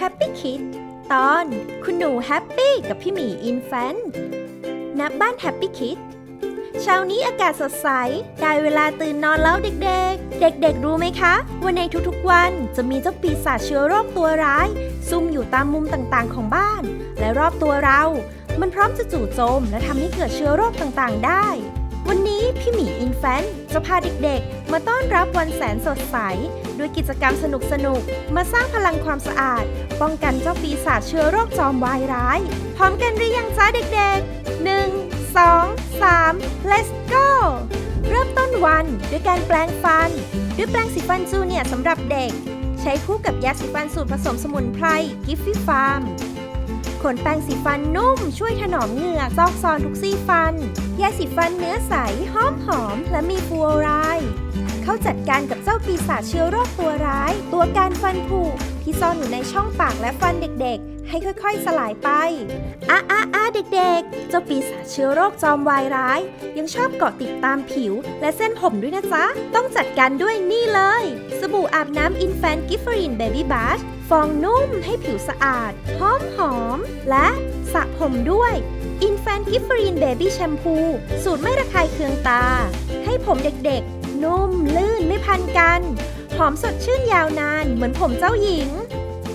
Happy Kid ตอนคุณหนูแฮปปี้กับพี่หมีอินแฟนณบ้าน Happy Kid เช้านี้อากาศสดใส ได้เวลาตื่นนอนแล้วเด็กๆ เด็กๆ รู้ไหมคะว่าในทุกๆวันจะมีเจ้าปีศาจเชื้อโรคตัวร้าย ซุ่มอยู่ตามมุมต่างๆของบ้าน และรอบตัวเรา มันพร้อมจะจู่โจมและทำให้เกิดเชื้อโรคต่างๆ ได้ วันนี้พี่หมีอินแฟนจะพาเด็กๆ มาต้อนรับวันแสนสดใส ด้วยกิจกรรมสนุกๆมาสร้างพลังความสะอาด ป้องกันเจ้าปีศาจเชื้อโรคจอมวายร้าย พร้อมกันหรือยังจ้าเด็กๆ 1 2 3 let's go เริ่มต้นวันด้วยการแปลงฟัน ด้วยแปรงสีฟันจูเนียสำหรับเด็ก ใช้คู่กับยาสีฟันสูตรผสมสมุนไพรกิฟฟี่ฟาร์ม ขนแปรงสีฟันนุ่ม ช่วยถนอมเหงือกซอกซอนทุกซี่ฟัน ยาสีฟันเนื้อใส หอมหอม และมีฟลูออไรด์เข้าจัดการกับเจ้าปีศาจเชื้อโรคตัวร้าย ตัวการฟันผุที่ซ่อนอยู่ในช่องปากและฟันเด็กๆ ให้ค่อยๆ สลายไปอ้าอ้าอ้าเด็กๆ เจ้าปีศาจเชื้อโรคจอมวายร้าย ยังชอบเกาะติดตามผิว และเส้นผมด้วยนะจ๊ะ ต้องจัดการด้วยนี่เลย บู่อาบน้ำ Infant g i f f e r i n Baby Bath ฟองนุ่มให้ผิวสะอาด หอมหอม และสระผมด้วย Infant g i f f e r i n Baby Shampoo สูตรไม่ระคายเคืองตา ให้ผมเด็กๆ นุ่มลื่นไม่พันกัน หอมสดชื่นยาวนานเหมือนผมเจ้าหญิง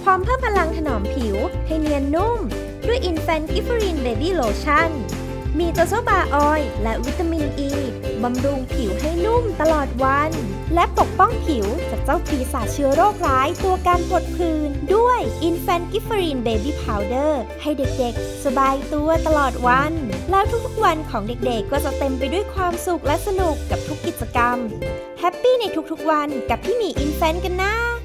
พร้อมเพิ่มพลังถนอมผิว ให้เนียนนุ่ม ด้วย Infant g i f f e r i n Baby Lotion มีโจโซบาออยล์และวิตามินอ e, ีบำรุงผิวให้นุ่มตลอดวัน และปกป้องผิวจากเจ้าปีศาจเชื้อโรคร้ายตัวการปวดผื่นด้วย Infant g i f f e r i n Baby Powder ให้เด็กๆ สบายตัวตลอดวัน แล้วทุกๆวันของเด็กๆ ก็จะเต็มไปด้วยความสุขและสนุกกับทุกกิจกรรม แฮปปี้ในทุกๆวันกับพี่หมีอินแฟนกันนะ